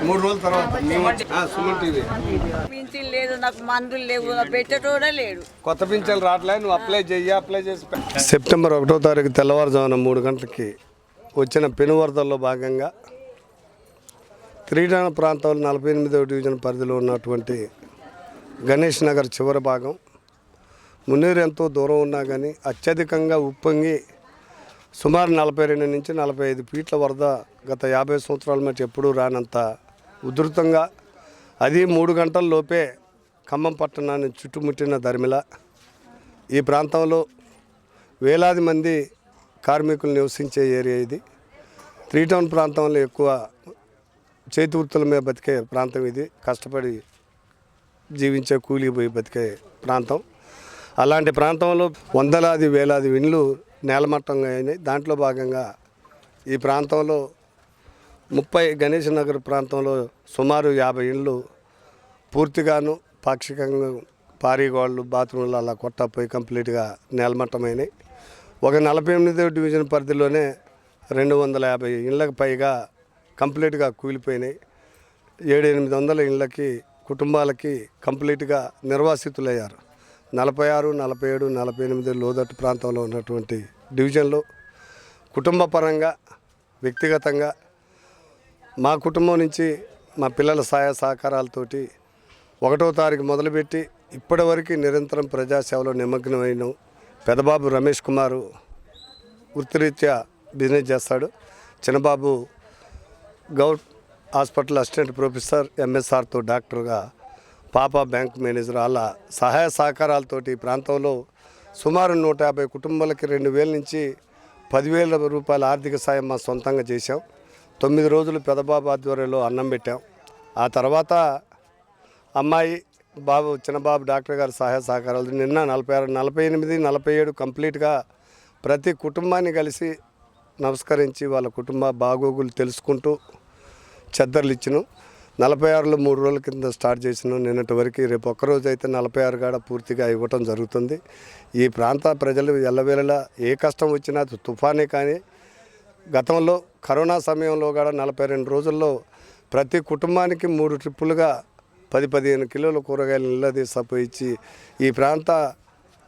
మూడు రోజుల తర్వాత పింఛన్ లేదు నాకు మందులు లేవు పెట్టేటోడే లేడు. కొత్త పింఛన్లు రావట్లే నువ్వు అప్లై చెయ్యి అప్లై చేసి సెప్టెంబర్ ఒకటో తారీఖు తెల్లవారుజామున మూడు గంటలకి వచ్చిన పెనువరదల్లో భాగంగా క్రీడా ప్రాంతంలో నలభై ఎనిమిదవ డివిజన్ పరిధిలో ఉన్నటువంటి గణేష్ నగర్ చివరి భాగం. మున్నీరు ఎంతో దూరం ఉన్నా కానీ అత్యధికంగా ఉప్పొంగి సుమారు నలభై రెండు నుంచి నలభై ఐదు ఫీట్ల వరద గత యాభై సంవత్సరాల మధ్య ఎప్పుడూ రానంత ఉధృతంగా. అది మూడు గంటల లోపే ఖమ్మం పట్టణాన్ని చుట్టుముట్టిన ధర్మిల. ఈ ప్రాంతంలో వేలాది మంది కార్మికులు నివసించే ఏరియా ఇది. త్రీ టౌన్ ప్రాంతంలో ఎక్కువ చేతి వృత్తుల మీద బతికే ప్రాంతం ఇది. కష్టపడి జీవించే కూలి పోయి బతికే ప్రాంతం. అలాంటి ప్రాంతంలో వందలాది వేలాది ఇండ్లు నేలమట్టంగా అయినాయి. దాంట్లో భాగంగా ఈ ప్రాంతంలో ముప్పై గణేష్ నగర్ ప్రాంతంలో సుమారు యాభై ఇండ్లు పూర్తిగాను పాక్షికంగా పారీగోళ్ళు బాత్రూంలు అలా కొట్టపోయి కంప్లీట్గా నేలమట్టమైనాయి. ఒక నలభై ఎనిమిదో డివిజన్ పరిధిలోనే రెండు వందల యాభై ఇళ్ళకి పైగా కంప్లీట్గా కూలిపోయినాయి. ఏడు ఎనిమిది వందల ఇళ్ళకి కుటుంబాలకి కంప్లీట్గా నిర్వాసితులయ్యారు. నలభై ఆరు నలభై ఏడు నలభై ఎనిమిది లోదట్టు ప్రాంతంలో ఉన్నటువంటి డివిజన్లో కుటుంబ పరంగా వ్యక్తిగతంగా మా కుటుంబం నుంచి మా పిల్లల సహాయ సహకారాలతోటి ఒకటో తారీఖు మొదలుపెట్టి ఇప్పటివరకు నిరంతరం ప్రజాసేవలో నిమగ్నమైన పెదబాబు రమేష్ కుమారు వృత్తిరీత్యా బిజినెస్ చేస్తాడు. చిన్నబాబు గౌ హాస్పిటల్ అసిస్టెంట్ ప్రొఫెసర్ ఎంఎస్ఆర్తో డాక్టర్గా పాప బ్యాంక్ మేనేజర్ అలా సహాయ సహకారాలతోటి ఈ ప్రాంతంలో సుమారు నూట యాభై కుటుంబాలకి రెండు వేల నుంచి పదివేల రూపాయల ఆర్థిక సాయం మా సొంతంగా చేశాం. తొమ్మిది రోజులు పెదబాబు ఆధ్వర్యంలో అన్నం పెట్టాం. ఆ తర్వాత అమ్మాయి బాబు చిన్నబాబు డాక్టర్ గారి సహాయ సహకారాలు నిన్న నలభై ఆరు నలభై ఎనిమిది నలభై ఏడు కంప్లీట్గా ప్రతి కుటుంబాన్ని కలిసి నమస్కరించి వాళ్ళ కుటుంబ బాగోగులు తెలుసుకుంటూ చెద్దర్లు ఇచ్చినాం. నలభై ఆరులో మూడు రోజుల కింద స్టార్ట్ చేసినాం. నిన్నటి వరకు రేపు ఒక్కరోజు అయితే నలభై ఆరు కాడ పూర్తిగా ఇవ్వటం జరుగుతుంది. ఈ ప్రాంత ప్రజలు ఎల్లవేళలా ఏ కష్టం వచ్చినా అది తుఫానే కానీ గతంలో కరోనా సమయంలో కూడా నలభై రెండు రోజుల్లో ప్రతి కుటుంబానికి మూడు ట్రిప్పులుగా పది పదిహేను కిలోల కూరగాయలు నిల్ల తీసపోయిచ్చి ఈ ప్రాంత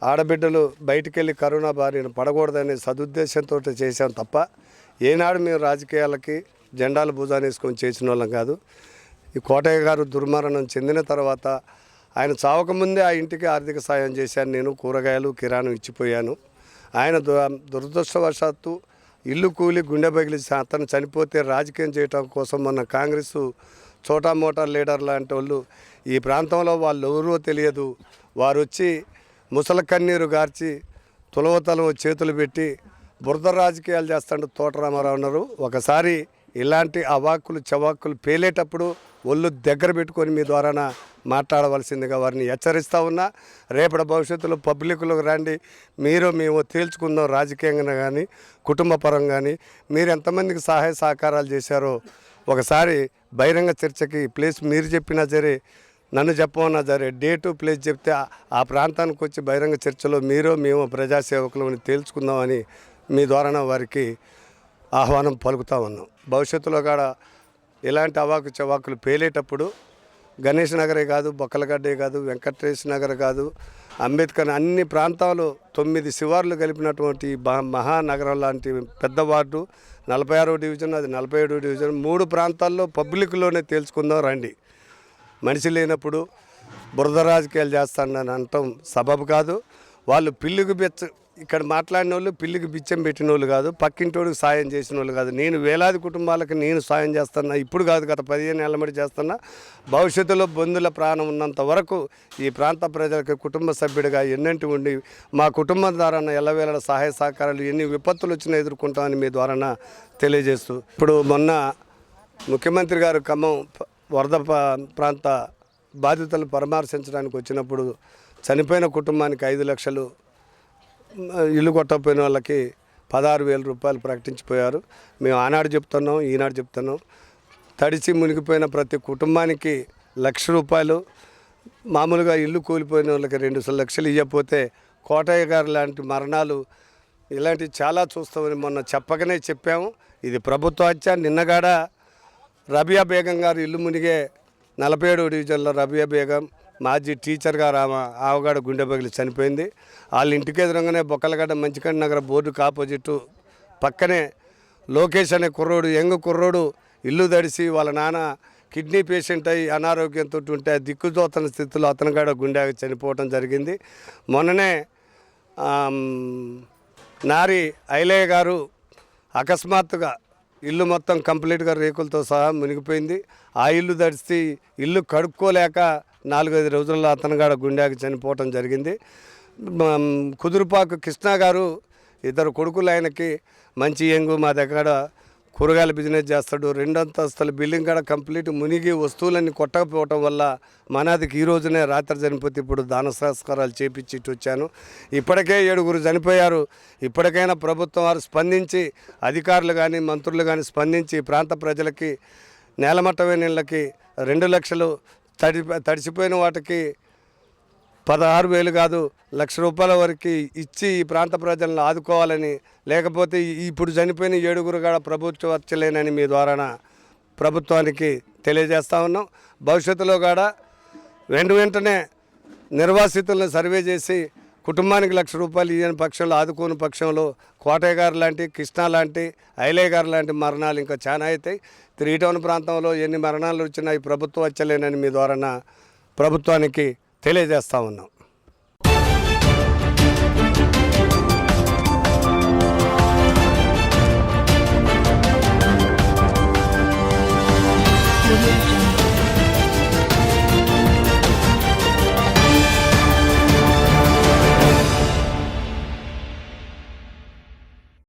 ఆడబిడ్డలు బయటికి వెళ్ళి కరోనా బారిన పడకూడదనే సదుద్దేశంతో చేశాం తప్ప ఏనాడు మేము రాజకీయాలకి జెండాలు భుజాన్ని వేసుకొని చేసిన వాళ్ళం కాదు. ఈ కోటయ్య గారు దుర్మరణం చెందిన తర్వాత ఆయన చావకముందే ఆ ఇంటికి ఆర్థిక సాయం చేశాను. నేను కూరగాయలు కిరాణం ఇచ్చిపోయాను. ఆయన దు దురదృష్టవశాత్తు ఇల్లు కూలి గుండె పగిలి అతను చనిపోతే రాజకీయం చేయటం కోసం మొన్న కాంగ్రెస్ చోటా మోటార్ లీడర్ లాంటి వాళ్ళు ఈ ప్రాంతంలో వాళ్ళు ఎవరో తెలియదు. వారు వచ్చి ముసల కన్నీరు గార్చి తులవతలం చేతులు పెట్టి బురద రాజకీయాలు చేస్తాడు తోటరామారావు ఉన్నారు ఒకసారి ఇలాంటి అవాక్కులు చవాక్కులు పేలేటప్పుడు ఒళ్ళు దగ్గర పెట్టుకొని మీ ద్వారాన మాట్లాడవలసిందిగా వారిని హెచ్చరిస్తూ ఉన్నా. రేపటి భవిష్యత్తులో పబ్లిక్లోకి రండి. మీరు మేము తేల్చుకుందాం రాజకీయంగా కానీ కుటుంబ పరంగా కానీ మీరు ఎంతమందికి సహాయ సహకారాలు చేశారో ఒకసారి బహిరంగ చర్చకి ప్లేస్ మీరు చెప్పినా సరే నన్ను చెప్పమన్నా సరే డేటు ప్లేస్ చెప్తే ఆ- ప్రాంతానికి వచ్చి బహిరంగ చర్చలో మీరు మేము ప్రజాసేవకులు తేల్చుకుందామని మీ ద్వారా వారికి ఆహ్వానం పలుకుతా ఉన్నాం. భవిష్యత్తులో కూడా ఇలాంటి అవాకు చవాకులు పేలేటప్పుడు గణేష్ నగరే కాదు బొక్కలగడ్డే కాదు వెంకటేష్ నగర్ కాదు అంబేద్కర్ అన్ని ప్రాంతాలు తొమ్మిది శివార్లు కలిపినటువంటి మహానగరం లాంటి పెద్ద వార్డు నలభై ఆరో డివిజన్ అది నలభై ఏడో డివిజన్ మూడు ప్రాంతాల్లో పబ్లిక్లోనే తేల్చుకుందాం రండి. మనిషి లేనప్పుడు బురద రాజకీయాలు చేస్తానని అనటం సబబు కాదు. వాళ్ళు పిల్లికి బెచ్చ ఇక్కడ మాట్లాడిన వాళ్ళు పిల్లికి బిచ్చం పెట్టిన వాళ్ళు కాదు పక్కింటోడికి సాయం చేసిన వాళ్ళు కాదు. నేను వేలాది కుటుంబాలకు నేను సాయం చేస్తున్నా ఇప్పుడు కాదు గత పదిహేను నెలల మడి చేస్తున్నా. భవిష్యత్తులో బంధుల ప్రాణం ఉన్నంత వరకు ఈ ప్రాంత ప్రజలకు కుటుంబ సభ్యుడిగా ఎన్నంటి ఉండి మా కుటుంబం ద్వారా ఎల్లవేళ సహాయ సహకారాలు ఎన్ని విపత్తులు వచ్చినా ఎదుర్కొంటామని మీ ద్వారా తెలియజేస్తూ ఇప్పుడు మొన్న ముఖ్యమంత్రి గారు ఖమ్మం వరద ప్రాంత బాధితులను పరామర్శించడానికి వచ్చినప్పుడు చనిపోయిన కుటుంబానికి ఐదు లక్షలు ఇల్లు కొట్టకపోయిన వాళ్ళకి పదహారు వేల రూపాయలు ప్రకటించిపోయారు. మేము ఆనాడు చెప్తున్నాం ఈనాడు చెప్తున్నాం. తడిచి మునిగిపోయిన ప్రతి కుటుంబానికి లక్ష రూపాయలు. మామూలుగా ఇల్లు కూలిపోయిన వాళ్ళకి రెండు లక్షలు ఇవ్వకపోతే కోటయ్య గారు లాంటి మరణాలు ఇలాంటివి చాలా చూస్తామని మొన్న చెప్పకనే చెప్పాము. ఇది ప్రభుత్వ హత్య. నిన్నగాడ రబియా బేగం గారు ఇల్లు మునిగే నలభై ఏడు డివిజన్లో రబియా బేగం మాజీ టీచర్ గారు ఆమె ఆవగాడ గుండె పగిలి చనిపోయింది. వాళ్ళ ఇంటికి ఎదురంగానే బొక్కలగడ్డ మంచికండ నగర బోర్డుకు ఆపోజిట్ పక్కనే లోకేష్ అనే కుర్రోడు యంగ్ కుర్రోడు ఇల్లు దడిసి వాళ్ళ నాన్న కిడ్నీ పేషెంట్ అయి అనారోగ్యంతో ఉంటే దిక్కుజోతన స్థితిలో అతను కూడా గుండె చనిపోవటం జరిగింది. మొన్ననే నారి ఐలయ్య గారు అకస్మాత్తుగా ఇల్లు మొత్తం కంప్లీట్గా రేకులతో సహా మునిగిపోయింది. ఆ ఇల్లు తడిసి ఇల్లు కడుక్కోలేక నాలుగైదు రోజుల్లో అతను గుండెకి చనిపోవటం జరిగింది. కుదురుపాకు కృష్ణ గారు ఇద్దరు కొడుకులు ఆయనకి మంచి ఎంగు మా దగ్గర కూరగాయల బిజినెస్ చేస్తాడు. రెండంతస్తుల బిల్డింగ్ కూడా కంప్లీట్ మునిగి వస్తువులన్నీ కొట్టకపోవటం వల్ల మనాదికి ఈ రోజునే రాత్రి చనిపోతే ఇప్పుడు దాన సంస్కారాలు చేపించి ఇటు వచ్చాను. ఇప్పటికే ఏడుగురు చనిపోయారు. ఇప్పటికైనా ప్రభుత్వం వారు స్పందించి అధికారులు కానీ మంత్రులు కానీ స్పందించి ప్రాంత ప్రజలకి నేలమట్టమైన ఇళ్ళకి రెండు లక్షలు తడి తడిసిపోయిన వాటికి పదహారు వేలు కాదు లక్ష రూపాయల వరకు ఇచ్చి ఈ ప్రాంత ప్రజలను ఆదుకోవాలని లేకపోతే ఇప్పుడు చనిపోయిన ఏడుగురు కూడా ప్రభుత్వ వచ్చలేనని మీ ద్వారా ప్రభుత్వానికి తెలియజేస్తా ఉన్నాం. భవిష్యత్తులో కూడా వెంట వెంటనే నిర్వాసితులను సర్వే చేసి కుటుంబానికి లక్ష రూపాయలు ఇవ్వని పక్షంలో ఆదుకోని పక్షంలో కోటయ్య గారు లాంటి కృష్ణ లాంటి ఐలయ్య గారు లాంటి మరణాలు ఇంకా చాలా అవుతాయి త్రీ టౌన్ ప్రాంతంలో ఎన్ని మరణాలు వచ్చినా ఈ ప్రభుత్వం వచ్చలేనని మీ ద్వారా ప్రభుత్వానికి తెలియజేస్తా ఉన్నాం.